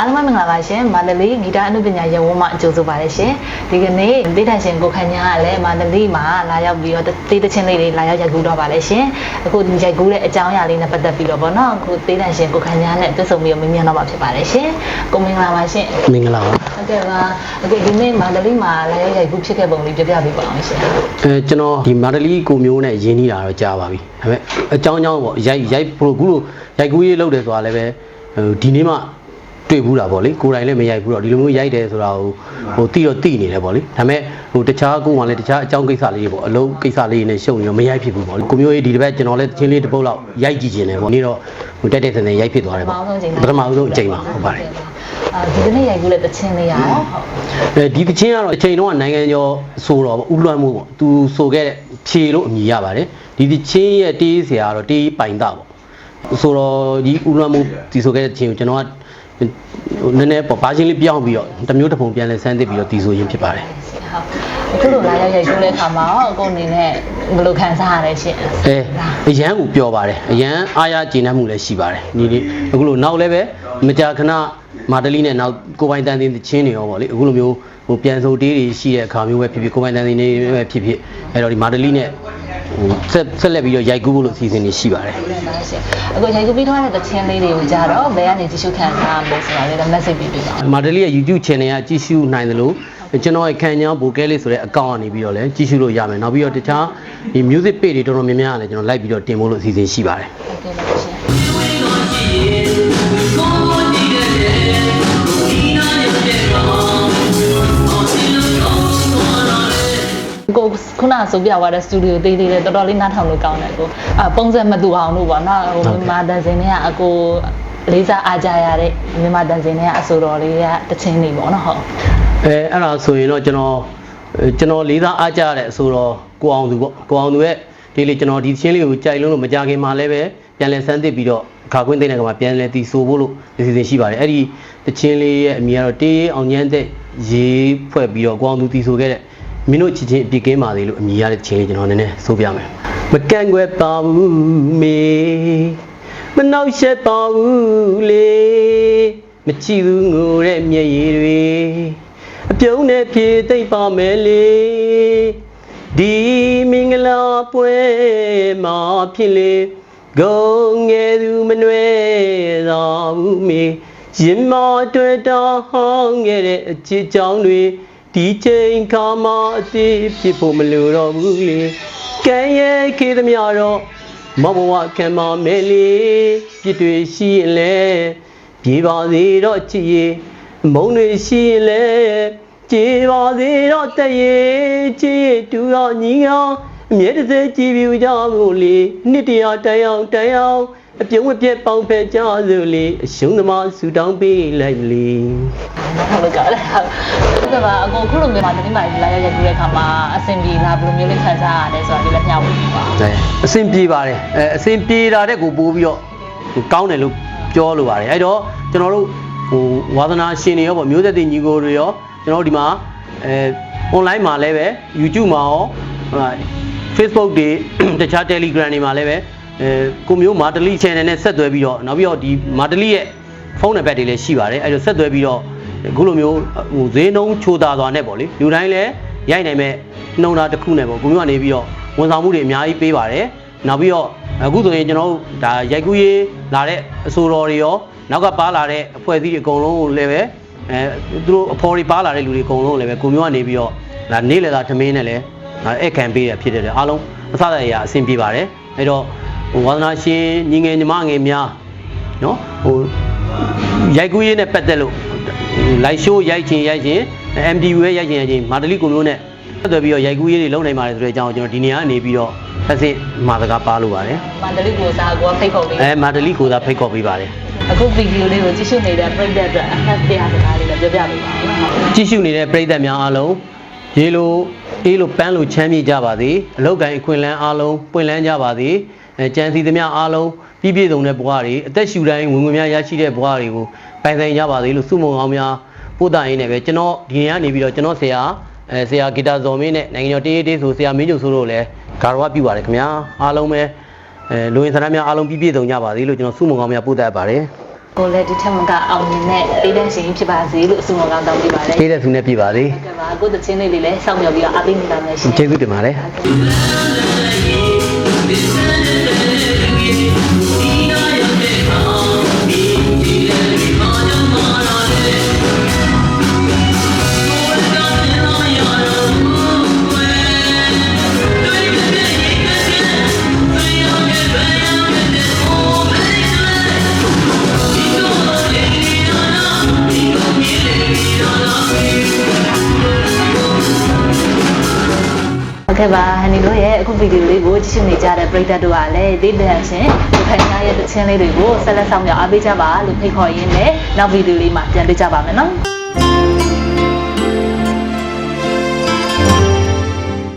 အားလုံးပဲမင်္ဂလာပါရှင်မန္တလေးဂီတအနုပညာရပ်ဝန်းမှာအကျိုးဆိုပါတယ်ရှင်ဒီကနေ့ဒေသရှင်ကိုခန့်ညာကလည်းမန္တလေးမှာလာရောက်ပြီးတော့တေးသချင်းလေးတွေလာရောက်ရိုက်ကူးတော့ပါလေရှင်အခုဒီရိုက်ကူးတဲ့အကြောင်းအရာလေးနဲ့ပတ်သက်ပြီးတော့ဗောနော်အခုဒေသရှင်ကိုခန့်ညာနဲ့တွေ့ဆုံပြီးတော့မင်းမြန်တော့မှာဖြစ်ပါတယ်ရှင်ကိုမင်္ဂလာပါရှင်မင်္ဂလာပါဟုတ်ကဲ့ပါအခုဒီနေ့မန္တလေးမှာလာရောက်ရိုက်ကူးဖြစ်ခဲ့ပုံလေးပြပြပေးပါအောင်ရှင်အဲကျွန်တော်ဒီမာဒလီကိုမျိုးနဲ့ရင်းနှီးတာတော့ကြားပါပြီဒါပေမဲ့အကြောင်းအကြောင်းပေါ့ရိုက်ရိုက်ပရိုကူလို့ရိုက်ကူးရေးလုပ်တယ်ဆိုတာလည်းပဲဟိုဒီနေ့မှ တွေ့ဘူးတာပေါ့လေကိုယ်တိုင်လည်းမရိုက်ဘူးတော့ဒီလိုမျိုးရိုက်တယ်ဆိုတာဟိုဟိုတိတော့တိနေတယ်ပေါ့လေဒါပေမဲ့ဟိုတခြားကိုယ်ကလည်းတခြားအကြောင်းကိစ္စလေးတွေပေါ့အလုံးကိစ္စလေးတွေနဲ့ရှုပ်နေတော့မရိုက်ဖြစ်ဘူးပေါ့လေကိုမျိုးရေးဒီတစ်ပတ်ကျွန်တော်လည်းချင်းလေးတစ်ပုတ်လောက်ရိုက်ကြည့်ခြင်းတယ်ပေါ့နေ့တော့ဟိုတက်တက်ဆန်ဆန်ရိုက်ဖြစ်သွားတယ်ပေါ့ပထမဆုံးအချိန်ပါဟုတ်ပါတယ်အာဒီကနေ့ရိုက်ကူးတဲ့သချင်းလေးရအောင်ဟုတ်အဲဒီတချင်းကတော့အချိန်တော့နိုင်ငံကျော်ဆိုတော့ပေါ့ဥလွှမ်းမှုပေါ့သူဆိုခဲ့တဲ့ဖြေလို့အမည်ရပါတယ်ဒီတချင်းရဲ့တေးဆရာကတော့တေးပိုင်တာပေါ့ဆိုတော့ဒီဥလွှမ်းမှုဒီဆိုခဲ့တဲ့ချင်းကိုကျွန်တော်ကဟို နည်းနည်းပေါ့ဘာချင်းလေးပြောင်းပြီးတော့တစ်မျိုးတစ်ပုံပြန်လဲစမ်းသစ်ပြီးတော့ဒီဆိုရင်ဖြစ်ပါတယ်ဟုတ်အခုလိုလာရောက်ရိုက်ကူးတဲ့အခါမှာရောကိုယ်အနေနဲ့ဘယ်လိုခံစားရလဲရှင်အဲအရန်ကိုပြောပါတယ်အရန်အားရကျေနပ်မှုလည်းရှိပါတယ်ဒီနေ့အခုလိုနောက်လည်းပဲမကြာခဏမာတလီနဲ့နောက်ကိုပိုင်တန်တင်ချင်းတွေရောပေါ့လေအခုလိုမျိုးဟိုပြန်စုံတေးတွေရှိတဲ့အခါမျိုးပဲဖြစ်ဖြစ်ကိုပိုင်တန်တင်တွေပဲဖြစ်ဖြစ်အဲ့တော့ဒီမာတလီနဲ့ ဟိုဆက်ဆက်လက်ပြီးတော့ရိုက်ကူးဖို့လို့အစီအစဉ်တွေရှိပါတယ်ဟုတ်ပါရှင်အခုရိုက်ကူးပြီးထားတဲ့သချင်းလေးတွေကိုကြတော့ဘယ်ကနေကြည့်ရှုခံစားရမလဲဆိုတာလေးတော့ message ပေးပေးပါဦးမာတလီရဲ့ YouTube channel ကကြည့်ရှုနိုင်သလိုကျွန်တော်ရဲ့ခံချောင်းဘိုကဲလေးဆိုတဲ့အကောင့်ကနေပြီးတော့လည်းကြည့်ရှုလို့ရမယ်နောက်ပြီးတော့တခြားဒီ music page တွေတော်တော်များများကလည်းကျွန်တော်လိုက်ပြီးတော့တင်ဖို့လို့အစီအစဉ်ရှိပါတယ်ဟုတ်ကဲ့ပါရှင် ကိုခုနဆိုပြသွားတဲ့စတူဒီယိုသေးသေးလေးတော်တော်လေးနားထောင်လို့ကောင်းတယ်ကိုအပုံစံမတူအောင်လို့ပေါ့နော်ဟိုမြန်မာတန်စင်တွေကအကိုလေးစားအားကြရတဲ့မြန်မာတန်စင်တွေကအဆိုတော်လေးကတချင်းနေပေါ့နော်ဟုတ်အဲအဲ့ဒါဆိုရင်တော့ကျွန်တော်အဲကျွန်တော်လေးစားအားကြရတဲ့အဆိုတော့ကိုအောင်သူပေါ့ကိုအောင်သူရဲ့ဒီလေကျွန်တော်ဒီချင်းလေးကိုကြိုက်လုံးလို့မကြခင်မှာလည်းပဲပြန်လဲစမ်းသစ်ပြီးတော့အခါကွင်းသိတဲ့ကမှာပြန်လဲတီဆိုဖို့လို့အစီအစဉ်ရှိပါတယ်အဲ့ဒီတချင်းလေးရဲ့အမည်ကတော့တေးအောင်ညမ်းတဲ့ရေးဖွဲ့ပြီးတော့ကိုအောင်သူတီဆိုခဲ့တဲ့ မင်းတို့ချစ်ချင်းအပြစ်ကင်းပါသေးလို့အမည်ရတဲ့ချင်းလေးကျွန်တော်နည်းနည်းဆိုပြမယ်မကန့်ွယ်ပါဘူးမေမနှောက်ရှက်ပါဘူးလေမချီဘူးငိုတဲ့မျက်ရည်တွေအပြုံးနဲ့ပြေသိမ့်ပါမယ်လေဒီမင်္ဂလာပွဲမှာဖြစ်လေဂုံငယ်သူမနှွဲသာဘူးမေရင်မတွေ့တာဟောင်းခဲ့တဲ့အချစ်ကြောင်းတွေ ဒီချိန်ခါမှအသေးဖြစ်ဖို့မလိုတော့ဘူးလေကံရဲ့ခေသမျှတော့မဘဝခံမမယ်လေပြစ်တွေရှိရင်လဲပြေပါစေတော့ချစ်ရဲ့မုံတွေရှိရင်လဲကြေပါစေတော့တရေကြေတူတော့ညီအောင်အမြဲတစေကြည်ပြူကြမို့လေနှစ်တရာတန်အောင်တန်အောင် အပြုံးမပြတ်ပေါင်းဖက်ကြစို့လေအရှုံးသမားဆူတောင်းပေးလိုက်လေဟုတ်လို့ကောင်းတယ်ဟုတ်ကဲ့ပါအကိုခုလိုမျိုးမှာဒီမှာလာရောက်ရကူတဲ့အခါမှာအဆင်ပြေလားဘယ်လိုမျိုးလေးခံစားရလဲဆိုတာဒီလည်းမျှဝေပြပါအဲအဆင်ပြေပါတယ်အဲအဆင်ပြေတာတဲ့ကိုပိုးပြီးတော့ဟိုကောင်းတယ်လို့ပြောလိုပါတယ်အဲ့တော့ကျွန်တော်တို့ဟိုဝါသနာရှင်တွေရောပေါ့မျိုးသက်တင်ညီကိုတွေရောကျွန်တော်တို့ဒီမှာအဲ online မှာလည်းပဲ YouTube မှာရောဟို Facebook တွေတခြား Telegram တွေမှာလည်းပဲ အဲကိုမျိုးမာတလီ channel နဲ့ဆက်သွယ်ပြီးတော့နောက်ပြီးတော့ဒီမာတလီရဲ့ဖုန်းနံပါတ်တွေလည်းရှိပါတယ်အဲ့တော့ဆက်သွယ်ပြီးတော့အခုလိုမျိုးဟိုဈေးနှုန်းချိုးတာသွားနဲ့ပေါ့လေလူတိုင်းလည်းရိုက်နိုင်မဲ့နှုံတာတစ်ခုနဲ့ပေါ့ကိုမျိုးကနေပြီးတော့ဝန်ဆောင်မှုတွေအများကြီးပေးပါတယ်နောက်ပြီးတော့အခုဆိုရင်ကျွန်တော်တို့ဒါရိုက်ကူးရေးလာတဲ့အဆိုတော်တွေရောနောက်ကပါလာတဲ့အဖွဲ့အစည်းတွေအကုန်လုံးကိုလည်းပဲအဲသူတို့အဖော်တွေပါလာတဲ့လူတွေအကုန်လုံးကိုလည်းပဲကိုမျိုးကနေပြီးတော့ဒါနေ့လေသာထမင်းနဲ့လည်းဒါဧည့်ခံပေးရဖြစ်တဲ့အတွက်အားလုံးအစအရာအဆင်ပြေပါတယ်အဲ့တော့ ဟိုဝါသနာရှင်ညီငယ်ညီမငယ်များနော်ဟိုရိုက်ကူးရေးနဲ့ပတ်သက်လို့လိုက်ရှိုးရိုက်ချင်ရိုက်ချင် MDU ရဲ့ရိုက်ချင်ရိုက်ချင်မာတလီကိုမျိုးနဲ့ဆက်သွယ်ပြီးတော့ရိုက်ကူးရေးတွေလုပ်နိုင်ပါတယ်ဆိုတဲ့အကြောင်းကိုကျွန်တော်ဒီနေရာကနေပြီးတော့ဆက်စစ်မှာစကားပါလို့ပါတယ်မန္တလေးကိုစားကိုဖိတ်ခေါ်ပေးအဲမာတလီကိုသာဖိတ်ခေါ်ပေးပါတယ်အခုဗီဒီယိုလေးကိုကြည့်ရှုနေတဲ့ပရိသတ်အတွက်အဖက်တရားစကားလေးလည်းပြောပြပေးပါဦးနော်ဟုတ်ကြည့်ရှုနေတဲ့ပရိသတ်များအားလုံးရေလိုအေးလိုပန်းလိုချမ်းမြေ့ကြပါစေအလောက်ကိုင်းအခွင့်အလန်းအားလုံးပွင့်လန်းကြပါစေ အဲကြံစီသမျှအားလုံးပြည့်ပြည့်စုံတဲ့ဘဝတွေအသက်ရှူတိုင်းဝင်ဝင်များရရှိတဲ့ဘဝတွေကိုပိုင်ဆိုင်ကြပါစေလို့ဆုမွန်ကောင်းများပို့တာရင်းနဲ့ပဲကျွန်တော်ဒီနေ့ကနေပြီးတော့ကျွန်တော်ဆရာအဲဆရာဂီတာဇော်မင်းနဲ့နိုင်ငံကျော်တေးတေးဆိုဆရာမင်းကျုပ်ဆိုတို့လည်းဂါရဝပြုပါတယ်ခင်ဗျာအားလုံးပဲအဲလူဝင်ဆန္ဒများအားလုံးပြည့်ပြည့်စုံကြပါစေလို့ကျွန်တော်ဆုမွန်ကောင်းများပို့တတ်ပါတယ်ကိုလည်းဒီထက်မကအောင်မြင်တဲ့ဒေသရှင်ဖြစ်ပါစေလို့အဆုမကောင်းတောင်းပေးပါတယ်ပေးတဲ့သူနဲ့ပြပါစေဟုတ်ကဲ့ပါကိုယ်တချင်းလေးလေးလည်းစောင့်မျှော်ပြီးတော့အားပေးနေပါမယ်ရှင်ကျေးဇူးတင်ပါတယ် ဟုတ်ကဲ့ပါဟန်နီတို့ရဲ့အခုဗီဒီယိုလေးကိုကြည့်ရှုနေကြတဲ့ပရိသတ်တို့ကလည်းဒေသရှင်ဒီခိုင်များရဲ့တချင်းလေးတွေကိုဆက်လက်ဆောင်မြောက်အားပေးကြပါလို့ဖိတ်ခေါ်ရင်းနဲ့နောက်ဗီဒီယိုလေးမှာပြန်တွေ့ကြပါမယ်နော်